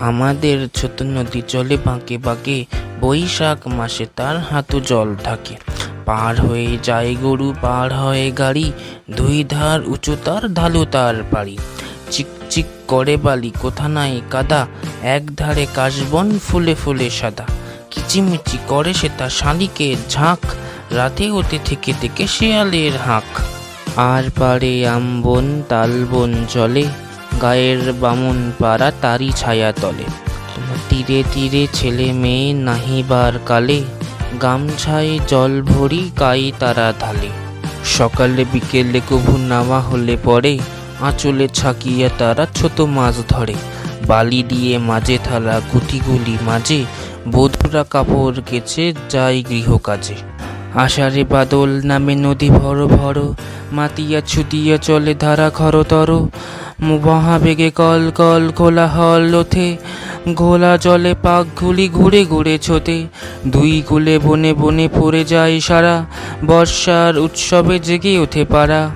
আমাদের ছোট নদী চলে বাঁকে বাঁকে, বৈশাখ মাসে তার হাঁটু জল থাকে পার হয়ে যায় গরু, পার হয়ে গাড়ি, দুই ধার উঁচু তার ঢালু তার পাড়ি চিক চিক করে বালি, কোথা নাই কাদা, এক ধারে কাশবন ফুলে ফুলে সাদা। কিচিমিচি করে সে তার শালিকের ঝাঁক, রাতে হতে থেকে থেকে শেয়ালের হাঁক। আর পারে আমবন তালবন জলে গায়ের বামুন পাড়া তারি ছায়া তলে। তীরে তীরে ছেলে মেয়ে নাহিবার কালে, গামছায় জল ভরি কাই তারা ঢালে। সকালে বিকেলে কভু নামা হলে পরে, আঁচলে ছাকিয়া তারা ছোট মাছ ধরে। বালি দিয়ে মাঝে থালা গুটিগুলি মাঝে, বধুরা কাপড় কেচে যায় গৃহকাজে। আষাঢ়ে বাদল নামে নদী ভর ভর মাতিয়া ছুটিয়া চলে ধারা খরতর। মহাবেগে কল কল খোলা হল ওঠে। ঘোলা জলে পাক ঘুলি ঘুরে ঘুরে ছোটে দুই কুলে বনে বনে পড়ে যায় সারা। বর্ষার উৎসবে জেগে ওঠে পাড়া।